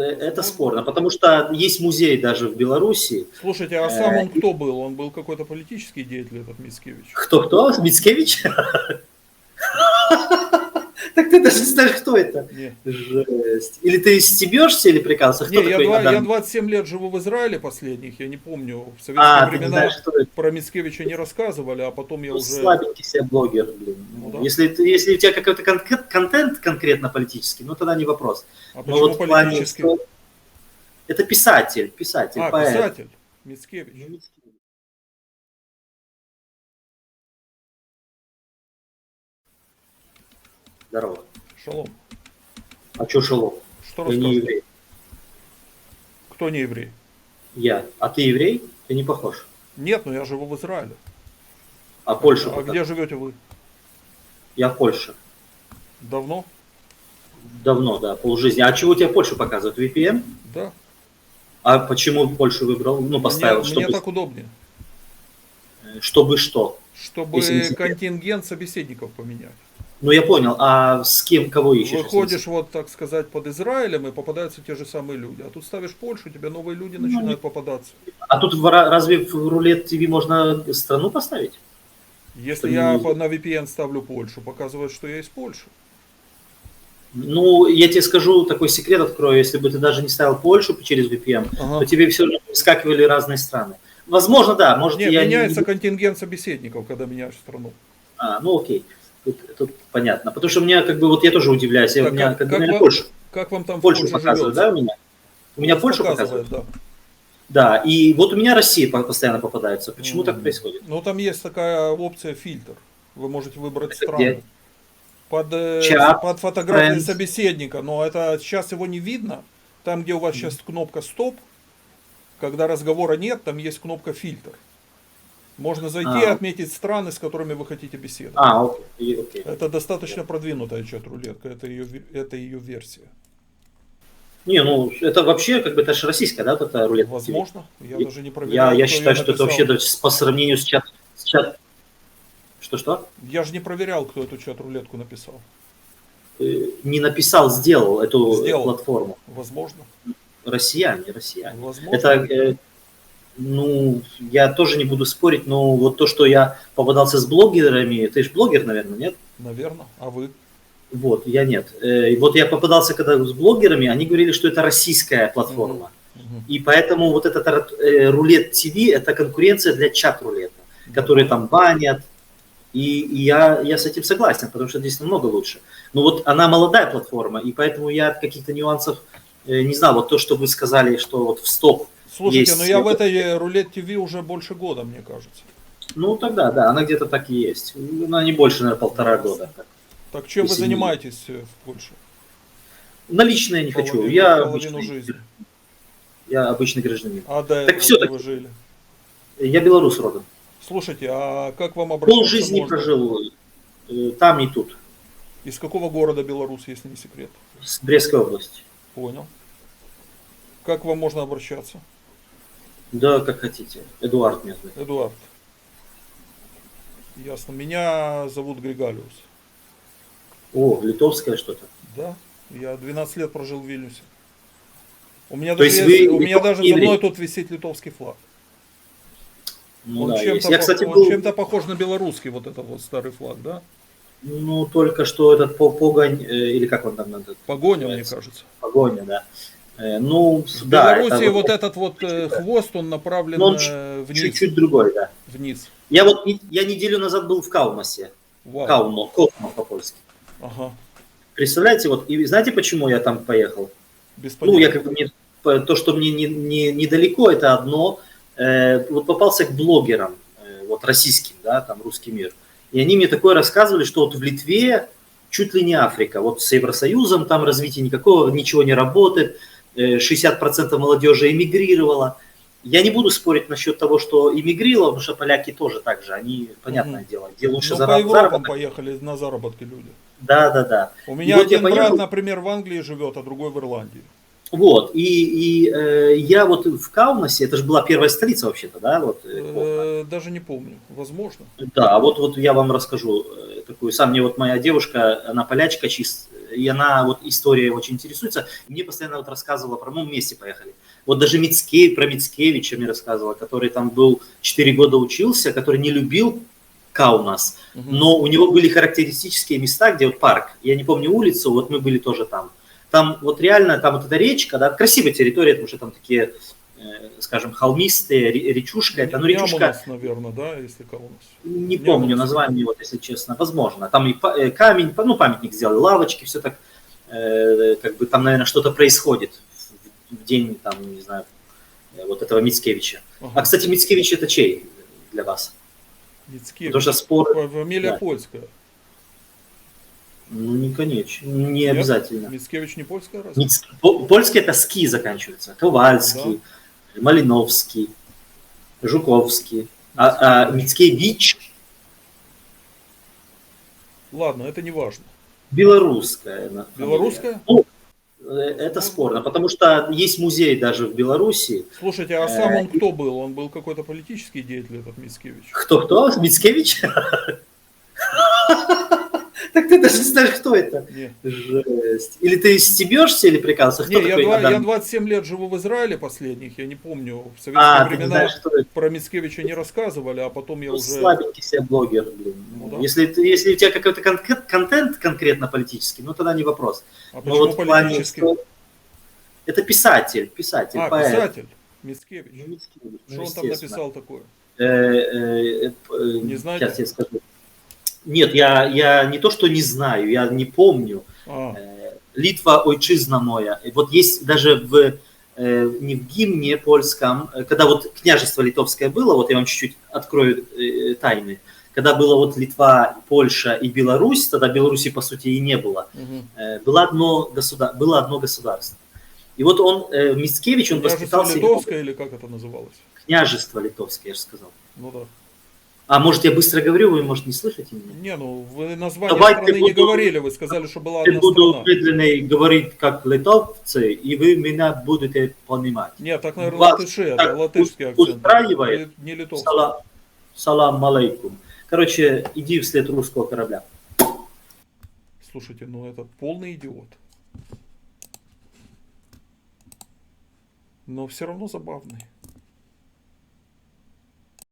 это спорно, потому что есть музей даже в Беларуси. Слушайте, а сам он кто был? Он был какой-то политический деятель, этот Мицкевич? Кто-кто? Мицкевич? Так ты даже не знаешь, кто это. Не. Жесть. Или ты стебешься или прикалывался? Кто Не, я, два- я 27 лет живу в Израиле последних, я не помню, в советские А, времена знаешь, кто это. про Мицкевича не рассказывали, а потом я Ну, уже... Слабенький себе блогер, блин. Ну да. если, если у тебя какой-то кон- контент конкретно политический, ну тогда не вопрос. А Но почему вот в плане политический? сто- Это писатель, писатель, А, поэт. писатель Мицкевич. Ну, Здорово. Шалом. А что шелок? Что Я не еврей. Кто не еврей? Я. А ты еврей? Ты не похож. Нет, но я живу в Израиле. А Польша? А пока? где живете вы? Я в Польше. Давно? Давно, да, полжизни. А чего тебе Польшу показывают? VPN? Да. А почему Польшу выбрал? Ну, поставил, мне, чтобы, мне так удобнее. чтобы что? Чтобы контингент собеседников поменять. Ну, я понял. А с кем, кого ищешь? Выходишь, вот так сказать, под Израилем, и попадаются те же самые люди. А тут ставишь Польшу, тебе новые люди Ну, начинают не- попадаться. А тут разве в рулет ТВ можно страну поставить? Если Что я не- на VPN ставлю Польшу, показывает, что я из Польши. Ну, я тебе скажу, такой секрет открою. Если бы ты даже не ставил Польшу через VPN, Ага. то тебе все равно выскакивали разные страны. Возможно, да. Может, Нет, я не- меняется контингент собеседников, когда меняешь страну. А, ну окей. Тут, тут понятно. Потому что у меня, как бы, вот я тоже удивляюсь. Я, Так, у меня, как- как, меня вам- Польша, Как вам там Польшу показывают, да, у меня? У меня Польшу показывают? да. Да, и вот у меня Россия по- постоянно попадается. Почему так М. происходит? Ну, там есть такая опция фильтр. Вы можете выбрать Это страну. где? Под, э, под фотографией friends. собеседника, но это сейчас его не видно. Там, где у вас сейчас кнопка стоп, когда разговора нет, там есть кнопка фильтр. Можно зайти и А. отметить страны, с которыми вы хотите беседовать. А, окей, окей. Это достаточно продвинутая чат-рулетка, это ее, это ее версия. Не, ну это вообще, как бы, это же российская, да, эта рулетка? Возможно, я И- даже не проверял. Я, я считаю, что это вообще по сравнению с чат... С чат... Что-что? Я же не проверял, кто эту чат-рулетку написал. Э, Не написал, сделал эту Сделал. платформу. Возможно. Россияне, россияне. Возможно. Это, э, ну, я тоже не буду спорить, но вот то, что я попадался с блогерами, ты же блогер, наверное, нет? Наверное. А вы? Вот, я нет. Э, и вот я попадался когда с блогерами, они говорили, что это российская платформа. Мгм. И поэтому вот этот э, рулет ТВ это конкуренция для чат-рулета, которые там банят. И, и я, я с этим согласен, потому что здесь намного лучше. Но вот она молодая платформа, и поэтому я от каких-то нюансов э, не знал. Вот то, что вы сказали, что вот в стоп. Слушайте, есть ну я в это- этой э, рулет ТВ уже больше года, мне кажется. Ну тогда, да, она где-то так и есть. Она не больше, наверное, полтора года. Так чем вы Если не- занимаетесь э, в Польше? Наличное я не хочу. Половину- Я половину обычный, жизни. я обычный гражданин. А до Так где вы жили? Я белорус родом. Слушайте, а как вам обращаться Пол жизни можно? прожил э, там и тут, Из какого города Беларусь, если не секрет? с Брестской области. Понял. Как вам можно обращаться? Да, как хотите. Эдуард меня зовут. Эдуард. Ясно. Меня зовут Григалиус. О, литовское что-то. Да, я 12 лет прожил в Вильнюсе. У меня То даже, есть вы у меня даже за мной тут висит литовский флаг. Ну, он да, чем-то. Я, кстати, он был, чем-то похож на белорусский, вот этот вот старый флаг, да? ну, только что этот по- погонь, э, или как он там надо, Погоня, мне Нравится. кажется. погоня, да. Э, ну, В да, Беларуси это вот этот вот э, хвост, он направлен Но он э, вниз. чуть-чуть другой, да. Вниз. Я вот я неделю назад был в Каумасе. Вау. Каумо, Каумо по-польски. Ага. Представляете, вот, и знаете, почему я там поехал? Без Ну, я как бы мне, то, что мне не, не, недалеко, это одно. Э, вот попался к блогерам, э, вот российским, да, там русский мир. И они мне такое рассказывали, что вот в Литве чуть ли не Африка, вот с Евросоюзом там развития никакого, ничего не работает, 60% молодежи эмигрировало. Я не буду спорить насчет того, что эмигрировало, потому что поляки тоже так же, они, понятное Мгм. дело, где лучше Ну, по зараб- Европам поехали на заработки люди. Да, да, да. У меня вот я один брат, поехал- например, в Англии живет, а другой в Ирландии. Вот, и, и э, я вот в Каунасе, это же была первая столица вообще-то, да, вот. э, Э, даже не помню. Возможно. Да, вот, вот я вам расскажу э, такую. Сам мне вот моя девушка, она полячка чист, и она вот историей очень интересуется. И мне постоянно вот рассказывала про, мы вместе поехали. Вот даже Мицкей, про Мицкевича мне рассказывала, который там был 4 года учился, который не любил Каунас, Мгм. но у него были характеристические места, где вот парк, я не помню улицу, вот мы были тоже там. Там вот реально, там вот эта речка, да, красивая территория, потому что там такие, скажем, холмистые, ре- речушка, это, ну, речушка, Нямунас, наверное, да, если Каунас. не Не помню название, вот, если честно, возможно. Там и э, камень, ну, памятник сделали, лавочки, все так, э, как бы там, наверное, что-то происходит в, день, там, не знаю, э, вот этого Мицкевича. Ага. А, кстати, Мицкевич это чей для вас? Мицкевич. Потому что спор, Фа- Фамилия да. польская. ну, не конечно, не Нет? обязательно. Мицкевич не польская разве? Миц- Польский это ски заканчивается. Ковальский, Малиновский, Жуковский. А, а Мицкевич Ладно, это не важно. белорусская. на- Белорусская? Ну, э, это спорно, потому что есть музей даже в Беларуси. Слушайте, а сам он кто был? Он был какой-то политический деятель, этот Мицкевич? Кто-кто? Мицкевич? Так ты даже не знаешь, кто это. Не, Жесть. Или ты стебешься или прикалываешься? Кто не я, два- я 27 лет живу в Израиле последних, я не помню. В советские А, времена знаешь, что это? про Мицкевича не рассказывали, а потом я Ну, уже... слабенький себе блогер, блин. Ну да. если, ты- если у тебя какой-то кон- контент конкретно политический, ну тогда не вопрос. А Но вот в плане, политический? что- Это писатель, писатель, А, поэт. писатель. Ну, Мицкевич. Мицкевич, ну, Что он там написал такое? Э, э, э, Не знаете? Сейчас я скажу. Нет, я, я не то, что не знаю, я не помню. А, Э, Литва ойчизна моя. И вот есть даже в, э, не в гимне польском, э, когда вот княжество литовское было, вот я вам чуть-чуть открою тайны, когда было вот Литва, Польша и Беларусь, тогда Беларуси по сути и не было, э, было одно, государ... было одно государство. И вот он, Мицкевич, он Княжество воспитался... Литовское или как это называлось? Княжество литовское, я же сказал. Ну да. А может я быстро говорю, вы, может, не слышите меня? Не, ну вы название Давайте страны не буду- говорили, вы сказали, что была Я одна буду страна. медленно говорить как литовцы, и вы меня будете понимать. Нет, так, наверное, Вас латыши, так это латышский акцент. устраивает? Не- Не литовский. Салам, салам алейкум. Короче, иди вслед русского корабля. Слушайте, ну это полный идиот. Но все равно забавный.